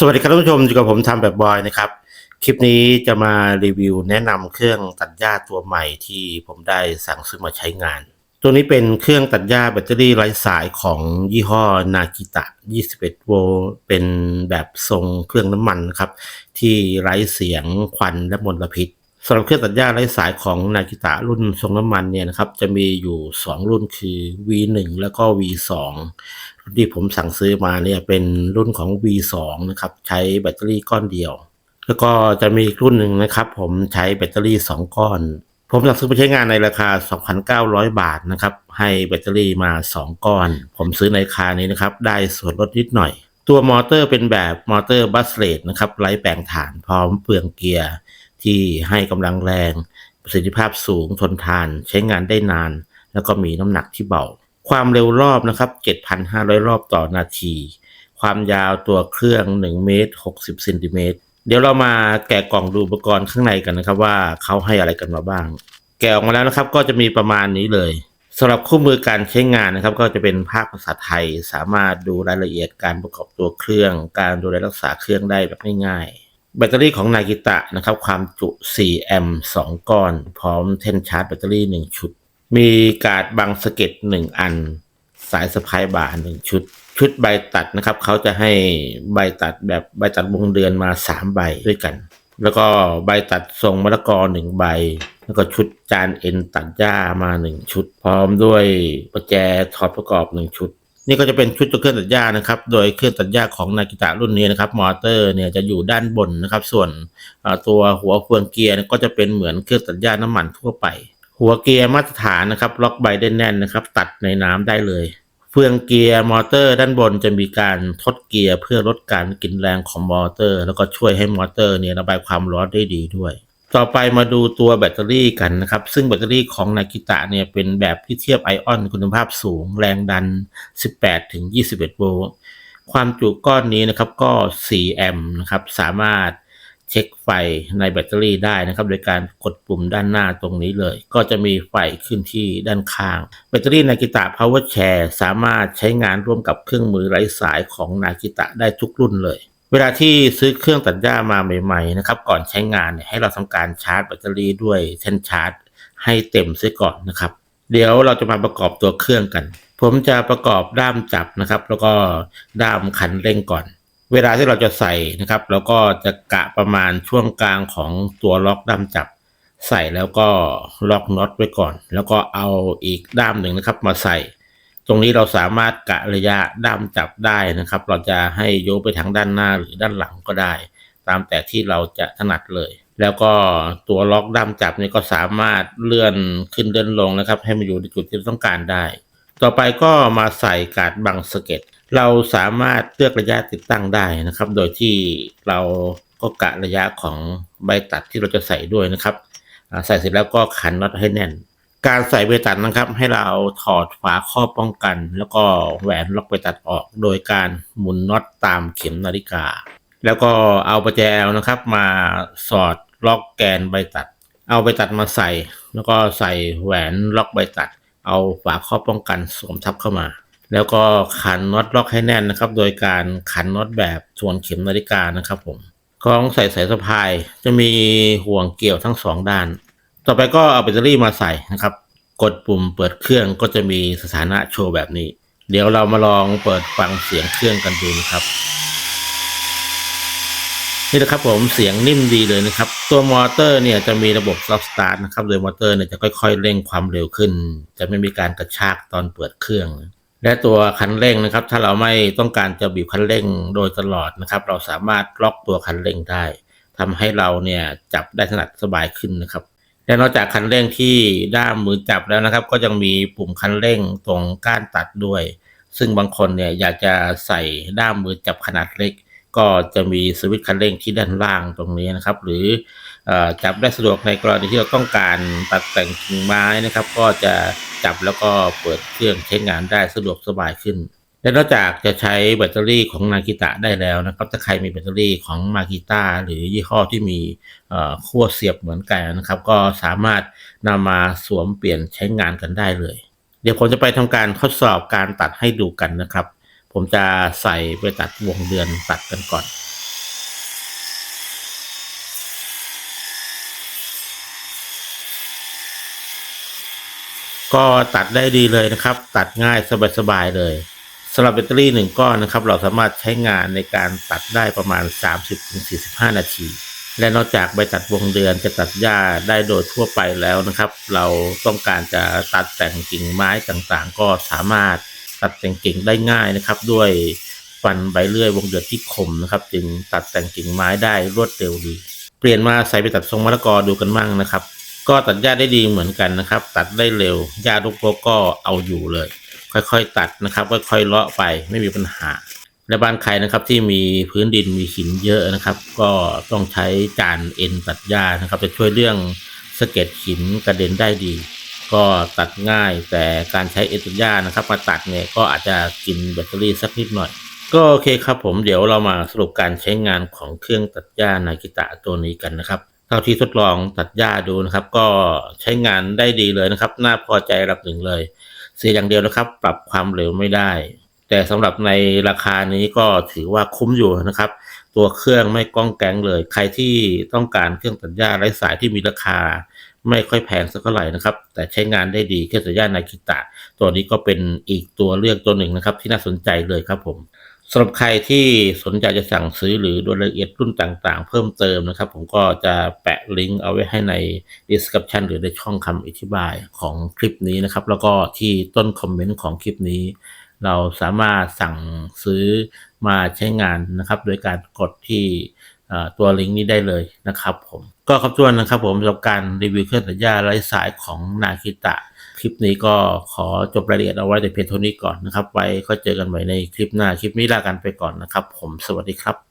สวัสดีครับท่านผู้ชมอยู่กับผมทำแบบบอยนะครับ คลิปนี้จะมารีวิวแนะนำเครื่องตัดหญ้าตัวใหม่ที่ผมได้สั่งซื้อมาใช้งาน ตัวนี้เป็นเครื่องตัดหญ้าแบตเตอรี่ไร้สายของยี่ห้อนากิตะ 21 โวลต์เป็นแบบทรงเครื่องน้ำมันนะครับ ที่ไร้เสียงควันและมลพิษ สำหรับเครื่องตัดหญ้าไร้สายของนากิตะรุ่นทรงน้ำมันเนี่ยนะครับจะมีอยู่ 2 รุ่นคือ V1 แล้วก็ V2 รุ่นที่ผมสั่งซื้อมาเนี่ยเป็นรุ่นของ V2 นะครับใช้แบตเตอรี่ก้อนเดียว แล้วก็จะมีรุ่นหนึ่งนะครับ ผมใช้แบตเตอรี่ 2 ก้อน ผมสั่งซื้อไปใช้งานในราคา 2,900 บาทนะครับให้แบตเตอรี่มา 2 ก้อน ผมซื้อในราคานี้นะครับได้ส่วนลดนิดหน่อย ตัวมอเตอร์เป็นแบบมอเตอร์บัสเลตนะครับไร้แปลงถ่านพร้อมเปลืองเกียร์ ที่ให้กำลังแรง ประสิทธิภาพสูงทนทาน ใช้งานได้นาน แล้วก็มีน้ำหนักที่เบา ความเร็วรอบนะครับ 7,500 รอบต่อนาที ความยาวตัวเครื่อง 1 เมตร 60เซนติเมตรเดี๋ยวเรามาแกะกล่องดูอุปกรณ์ข้างในกันนะครับว่าเขาให้อะไรกันมาบ้าง แกะออกมาแล้วนะครับก็จะมีประมาณนี้เลยสำหรับคู่มือการใช้งานนะครับ ก็จะเป็นภาคภาษาไทย สามารถดูรายละเอียดการประกอบตัวเครื่อง การดูแลรักษาเครื่องได้แบบง่ายๆ แบตเตอรี่ของนากิตะนะครับ ความจุ4แอมป์2ก้อน พร้อมเทนชาร์จแบตเตอรี่ 1 ชุด มีการ์ดบังสะเก็ต 1 อัน สายสะพายบ่า1 ชุด ชุดใบตัดนะครับ เขาจะให้ใบตัดแบบใบตัดวงเดือนมา 3 ใบด้วยกัน แล้วก็ใบตัดทรงมะละกอหนึ่งใบ แล้วก็ชุดจานเอ็นตัดหญ้ามาหนึ่งชุด พร้อมด้วยประแจถอดประกอบหนึ่งชุด นี่ก็จะเป็นชุดตัวเครื่องตัดหญ้านะครับ โดยเครื่องตัดหญ้าของนากิตะรุ่นนี้นะครับ มอเตอร์เนี่ยจะอยู่ด้านบนนะครับ ส่วนตัวหัวเฟืองเกียร์ก็จะเป็นเหมือนเครื่องตัดหญ้าน้ำมันทั่วไป หัวเกียร์มาตรฐานนะครับ ล็อกใบได้แน่นนะครับ ตัดในน้ำได้เลยเฟืองเกียร์มอเตอร์ ด้านบนจะมีการทดเกียร์เพื่อลดการกินแรงของมอเตอร์ แล้วก็ช่วยให้มอเตอร์เนี่ยระบายความร้อนได้ดีด้วย ต่อไปมาดูตัวแบตเตอรี่กันนะครับ ซึ่งแบตเตอรี่ของนากิตะเนี่ยเป็นแบบที่เทียบไอออนคุณภาพสูง แรงดัน 18ถึง21 โวลต์ความจุก้อนนี้นะครับก็ 4 แอมป์นะครับ สามารถเช็คไฟในแบตเตอรี่ได้นะครับ โดยการกดปุ่มด้านหน้าตรงนี้เลย ก็จะมีไฟขึ้นที่ด้านข้าง แบตเตอรี่นากิตะ Power Share สามารถใช้งานร่วมกับเครื่องมือไร้สายของนากิตะได้ทุกรุ่นเลย เวลาที่ซื้อเครื่องตัดหญ้ามาใหม่ๆนะครับ ก่อนใช้งานเนี่ยให้เราทำการชาร์จแบตเตอรี่ด้วยเส้นชาร์จ ให้เต็มเสียก่อนนะครับ เดี๋ยวเราจะมาประกอบตัวเครื่องกัน ผมจะประกอบด้ามจับนะครับ แล้วก็ด้ามคันเร่งก่อน เวลาที่เราจะใส่นะครับเราก็จะกะประมาณช่วงกลางของตัวล็อกด้ามจับ ใส่แล้วก็ล็อกน็อตไว้ก่อน แล้วก็เอาอีกด้ามหนึ่งนะครับ มาใส่ ตรงนี้เราสามารถกะระยะด้ามจับได้นะครับ เราจะให้โยกไปทางด้านหน้าหรือด้านหลังก็ได้ ตามแต่ที่เราจะถนัดเลย แล้วก็ตัวล็อกด้ามจับนี่ก็สามารถเลื่อนขึ้นเลื่อนลงนะครับ ให้มาอยู่ในจุดที่เราต้องการได้ ต่อไปก็มาใส่กาดบังสเก็ต เราสามารถเลือกระยะติดตั้งได้นะครับ โดยที่เราก็กะระยะของใบตัดที่เราจะใส่ด้วยนะครับ ใส่เสร็จแล้วก็ขันน็อตให้แน่น การใส่ใบตัดนะครับ ให้เราถอดฝาครอบป้องกัน แล้วก็แหวนล็อกใบตัดออก โดยการหมุนน็อตตามเข็มนาฬิกา แล้วก็เอาประแจนะครับ มาสอดล็อกแกนใบตัด เอาใบตัดมาใส่ แล้วก็ใส่แหวนล็อกใบตัด เอาฝาครอบป้องกันสวมทับเข้ามา แล้วก็ขันน็อตล็อกให้แน่นนะครับ โดยการขันน็อตแบบส่วนเข็มนาฬิกานะครับผมคล้องใส่สายสะพายจะมีห่วงเกี่ยวทั้งสองด้าน ต่อไปก็เอาแบตเตอรี่มาใส่นะครับ กดปุ่มเปิดเครื่องก็จะมีสถานะโชว์แบบนี้ เดี๋ยวเรามาลองเปิดฟังเสียงเครื่องกันดูนะครับ นี่นะครับผมเสียงนิ่มดีเลยนะครับ ตัวมอเตอร์เนี่ยจะมีระบบ stop start นะครับโดยมอเตอร์เนี่ยจะค่อยๆเร่งความเร็วขึ้น จะไม่มีการกระชากตอนเปิดเครื่องและตัวคันเร่งนะครับ ถ้าเราไม่ต้องการจะบีบคันเร่งโดยตลอดนะครับ เราสามารถล็อกตัวคันเร่งได้ทำให้เราเนี่ยจับได้ถนัดสบายขึ้นนะครับ และนอกจากคันเร่งที่ด้ามมือจับแล้วนะครับ ก็ยังมีปุ่มคันเร่งตรงก้านตัดด้วย ซึ่งบางคนเนี่ยอยากจะใส่ด้ามมือจับขนาดเล็ก ก็จะมีสวิตช์คันเร่งที่ด้านล่างตรงนี้นะครับ หรืออจับได้สะดวกในกรณีที่เราต้องการตัดแต่งกิ่งไม้นะครับ ก็จะจับแล้วก็เปิดเครื่องใช้งานได้สะดวกสบายขึ้น และนอกจากจะใช้แบตเตอรี่ของนากิตะได้แล้วนะครับ ถ้าใครมีแบตเตอรี่ของมากิตาหรือยี่ห้อที่มีขั้วเสียบเหมือนกันนะครับ ก็สามารถนำมาสวมเปลี่ยนใช้งานกันได้เลย เดี๋ยวผมจะไปทำการทดสอบการตัดให้ดูกันนะครับ ผมจะใส่ไปตัดวงเดือนตัดกันก่อนก็ตัดได้ดีเลยนะครับ ตัดง่ายสบายๆเลยำหรับแบตเตอรี่หนึ่งก้อนนะครับ เราสามารถใช้งานในการตัดได้ประมาณ 30-45 นาที และนอกจากใบตัดวงเดือนจะตัดหญ้าได้โดยทั่วไปแล้วนะครับ เราต้องการจะตัดแต่งกิ่งไม้ต่างๆ ก็สามารถตัดแต่งกิ่งได้ง่ายนะครับ ด้วยฟันใบเลื่อยวงเดือนที่คมนะครับ จึงตัดแต่งกิ่งไม้ได้รวดเร็วดี เปลี่ยนมาใส่ไปตัดทรงมะละกอดูกันมั่งนะครับ ก็ตัดหญ้าได้ดีเหมือนกันนะครับ ตัดได้เร็วหญ้าทุกโกก็เอาอยู่เลย ค่อยๆตัดนะครับค่อยๆเลาะไปไม่มีปัญหา และบ้านใครนะครับที่มีพื้นดินมีหินเยอะนะครับ ก็ต้องใช้จานเอ็นตัดหญ้านะครับจะช่วยเรื่องสะเก็ดหินกระเด็นได้ดี ก็ตัดง่ายแต่การใช้เอ็นตัดหญ้านะครับมาตัดเนี่ยก็อาจจะกินแบตเตอรี่สักนิดหน่อยก็โอเคครับผมเดี๋ยวเรามาสรุปการใช้งานของเครื่องตัดหญ้านากิตะตัวนี้กันนะครับ เท่าที่ทดลองตัดหญ้าดูนะครับ ก็ใช้งานได้ดีเลยนะครับ น่าพอใจระดับหนึ่งเลย เสียอย่างเดียวนะครับ ปรับความเร็วไม่ได้ แต่สำหรับในราคานี้ก็ถือว่าคุ้มอยู่นะครับ ตัวเครื่องไม่ก้องแกงเลย ใครที่ต้องการเครื่องตัดหญ้าไร้สายที่มีราคา ไม่ค่อยแพงสักเท่าไหร่นะครับ แต่ใช้งานได้ดีเครื่องตัดหญ้านากิตะ ตัวนี้ก็เป็นอีกตัวเลือกตัวหนึ่งนะครับ ที่น่าสนใจเลยครับผม สำหรับใครที่สนใจจะสั่งซื้อหรือดูรายละเอียดรุ่นต่างๆ เพิ่มเติมนะครับ ผมก็จะแปะลิงก์เอาไว้ให้ใน description หรือในช่องคำอธิบายของคลิปนี้นะครับ แล้วก็ที่ต้นคอมเมนต์ของคลิปนี้ เราสามารถสั่งซื้อมาใช้งานนะครับ โดยการกดที่ตัวลิงก์นี้ได้เลยนะครับผมก็ขอบคุณนะครับผมสำหรับการรีวิวเครื่องตัดหญ้าไร้สายของนาคิตะ คลิปนี้ก็ขอจบรายละเอียดเอาไว้แต่เพียงเท่านี้ก่อนนะครับ ไว้ก็เจอกันใหม่ในคลิปหน้าคลิปนี้ลากันไปก่อนนะครับ ผมสวัสดีครับ